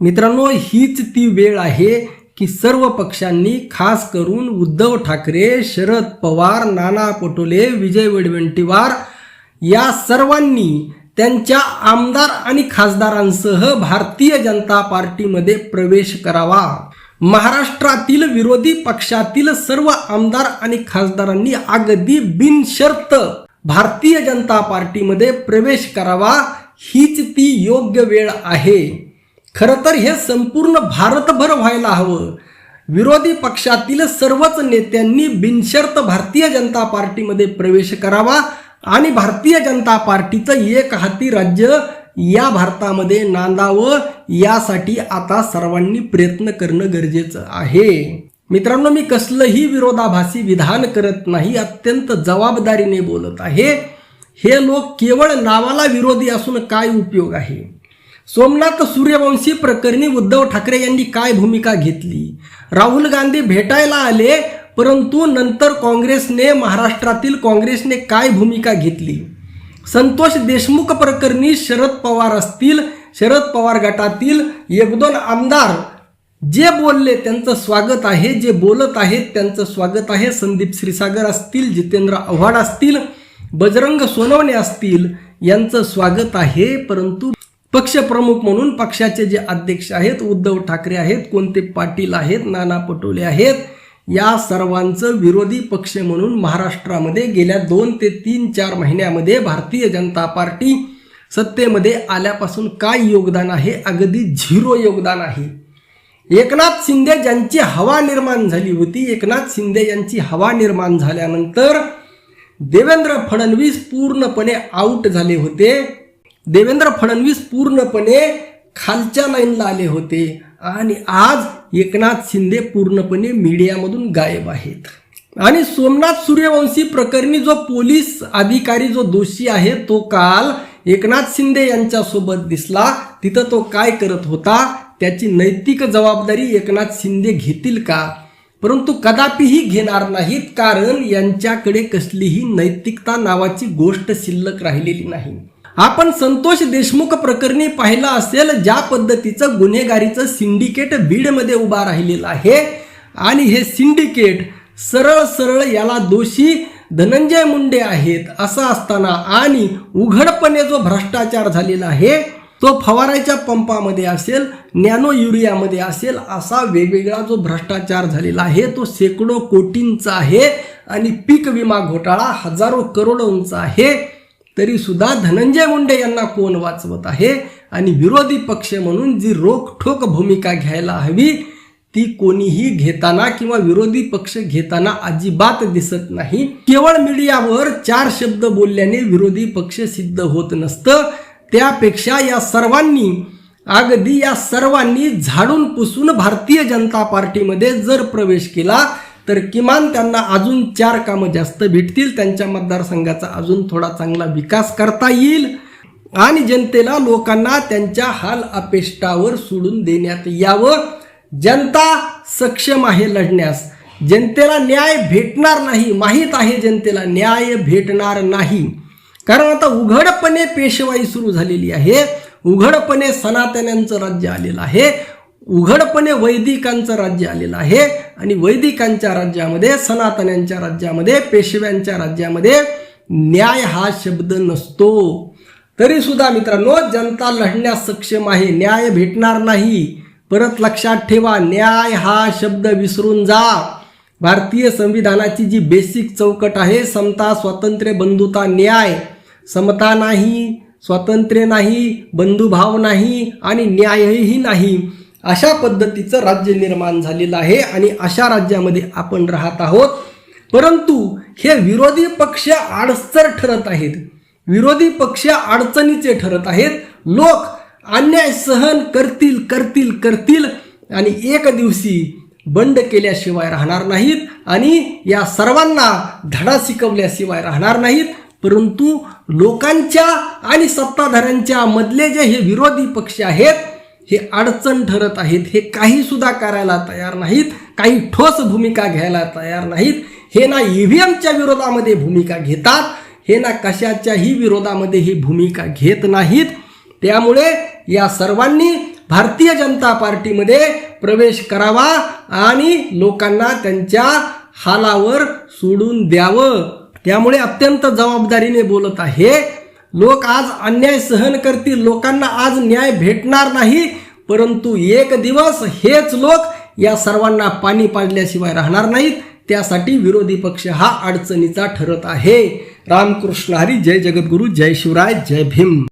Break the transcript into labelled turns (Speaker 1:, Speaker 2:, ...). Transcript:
Speaker 1: मित्रांनो हीच ती वेळ आहे की सर्व पक्षांनी खास करून उद्धव ठाकरे शरद पवार नाना पटोले विजय वडवंटीवार या सर्वांनी त्यांच्या आमदार आणि खासदारांसह भारतीय जनता पार्टीमध्ये प्रवेश करावा. महाराष्ट्रातील विरोधी पक्षातील सर्व आमदार आणि खासदारांनी अगदी बिनशर्त भारतीय जनता पार्टीमध्ये प्रवेश करावा हीच ती योग्य वेळ आहे. खरं तर हे संपूर्ण भारतभर व्हायला हवं. विरोधी पक्षातील सर्वच नेत्यांनी बिनशर्त भारतीय जनता पार्टीमध्ये प्रवेश करावा आणि भारतीय जनता पार्टीचं एक हाती राज्य या भारतामध्ये नांदावं यासाठी आता सर्वांनी प्रयत्न करणं गरजेचं आहे. मित्रांनो मी कसलंही विरोधाभासी विधान करत नाही अत्यंत जबाबदारीने बोलत आहे. हे लोक केवळ नावाला विरोधी असून काय उपयोग आहे? सोमनाथ सूर्यवंशी प्रकरणी उद्धव ठाकरे यांनी काय भूमिका घेतली? राहुल गांधी भेटायला आले परंतु नंतर काँग्रेसने महाराष्ट्रातील काँग्रेसने काय भूमिका घेतली? संतोष देशमुख प्रकरणी शरद पवार असतील शरद पवार गटातील एक दोन आमदार जे बोलले त्यांचं स्वागत आहे जे बोलत आहेत त्यांचं स्वागत आहे. संदीप श्रीसागर असतील जितेंद्र आव्हाड असतील बजरंग सोनवणे असतील यांचं स्वागत आहे परंतु पक्षप्रमुख म्हणून पक्षाचे जे अध्यक्ष आहेत उद्धव ठाकरे आहेत कोणते पाटील आहेत नाना पटोले आहेत या सर्वांचं विरोधी पक्ष म्हणून महाराष्ट्रामध्ये गेल्या दोन ते तीन चार महिन्यामध्ये भारतीय जनता पार्टी सत्तेमध्ये आल्यापासून काय योगदान आहे? अगदी झिरो योगदान आहे. एकनाथ शिंदे ज्यांची हवा निर्माण झाली होती एकनाथ शिंदे यांची हवा निर्माण झाल्यानंतर देवेंद्र फडणवीस पूर्णपणे आऊट झाले होते. देवेंद्र फडणवीस पूर्णपणे खालच्या लाईनला आले होते आणि आज एकनाथ शिंदे पूर्णपणे मीडियामधून गायब आहेत. आणि सोमनाथ सूर्यवंशी प्रकरणी जो पोलीस अधिकारी जो दोषी आहे तो काल एकनाथ शिंदे यांच्यासोबत दिसला. तिथं तो काय करत होता त्याची नैतिक जबाबदारी एकनाथ शिंदे घेतील का? परंतु कदापिही घेणार नाहीत कारण यांच्याकडे कसलीही नैतिकता नावाची गोष्ट शिल्लक राहिलेली नाही. आपण संतोष देशमुख प्रकरणी पाहिलं असेल ज्या पद्धतीचं गुन्हेगारीचं सिंडिकेट बीडमध्ये उभा राहिलेलं आहे. आणि हे सिंडिकेट सरळ सरळ याला दोषी धनंजय मुंडे आहेत असं असताना आणि उघडपणे जो भ्रष्टाचार झालेला आहे तो फवाराच्या पंपामध्ये असेल नॅनो युरियामध्ये असेल असा वेगवेगळा जो भ्रष्टाचार झालेला आहे तो शेकडो कोटींचा आहे. आणि पीक विमा घोटाळा हजारो करोडोंचा आहे. तरीसुद्धा धनंजय मुंडे यांना कोण वाचवत आहे? आणि विरोधी पक्ष म्हणून जी रोखठोक भूमिका घ्यायला हवी ती कोणीही घेताना किंवा विरोधी पक्ष घेताना अजिबात दिसत नाही. केवळ मीडियावर चार शब्द बोलल्याने विरोधी पक्ष सिद्ध होत नसतं. त्यापेक्षा या सर्वांनी अगदी या सर्वांनी झाडून पुसून भारतीय जनता पार्टीमध्ये जर प्रवेश केला तर किमान त्यांना अजून चार कामं जास्त भेटतील. त्यांच्या मतदारसंघाचा अजून थोडा चांगला विकास करता येईल. आणि जनतेला लोकांना त्यांच्या हाल अपेष्टावर सोडून देण्यात यावं. जनता सक्षम आहे लढण्यास. जनतेला न्याय भेटणार नाही. माहीत आहे जनतेला न्याय भेटणार नाही. कारण आता उघडपणे पेशवाई सुरू झालेली आहे. उघडपणे सनातन्यांचं राज्य आलेलं आहे. उघडपणे वैदिकांचं राज्य आलेलं आहे. आणि वैदिकांच्या राज्यामध्ये सनातन्यांच्या राज्यामध्ये पेशव्यांच्या राज्यामध्ये न्याय हा शब्द नसतो. तरी सुद्धा मित्रांनो जनता लढण्यास सक्षम आहे. न्याय भेटणार नाही. परत लक्षात ठेवा न्याय हा शब्द विसरून जा. भारतीय संविधानाची जी बेसिक चौकट आहे समता स्वातंत्र्य बंधुता न्याय. समता नाही स्वातंत्र्य नाही बंधुभाव नाही आणि न्यायही नाही. अशा पद्धतीचं राज्य निर्माण झालेलं आहे आणि अशा राज्यामध्ये आपण राहत आहोत. परंतु हे विरोधी पक्ष आडसर ठरत आहेत. विरोधी पक्ष अडचणीचे ठरत आहेत. लोक अन्याय सहन करतील करतील करतील आणि एक दिवशी बंड केल्याशिवाय राहणार नाहीत आणि या सर्वांना धडा शिकवल्याशिवाय राहणार नाहीत. परंतु लोकांच्या आणि सत्ताधाऱ्यांच्या मधले जे हे विरोधी पक्ष आहेत हे अडचण ठरत आहेत हे काही सुद्धा करायला तयार नाहीत काही ठोस भूमिका घ्यायला तयार नाहीत. हे ना ईव्हीएमच्या विरोधामध्ये भूमिका घेतात हे ना कशाच्याही विरोधामध्ये ही भूमिका घेत नाहीत. त्यामुळे या सर्वांनी भारतीय जनता पार्टीमध्ये प्रवेश करावा आणि लोकांना त्यांच्या हालावर सोडून द्यावं. त्यामुळे अत्यंत जबाबदारीने बोलत आहे लोक आज अन्याय सहन करतील लोकांना आज न्याय भेटणार नाही परंतु एक दिवस हेच लोक या सर्वांना पाणी पाजल्याशिवाय राहणार नाहीत. त्यासाठी विरोधी पक्ष हा अडचणीचा ठरत आहे. रामकृष्ण हरी जय जगद्गुरु जय शिवराय जय भीम.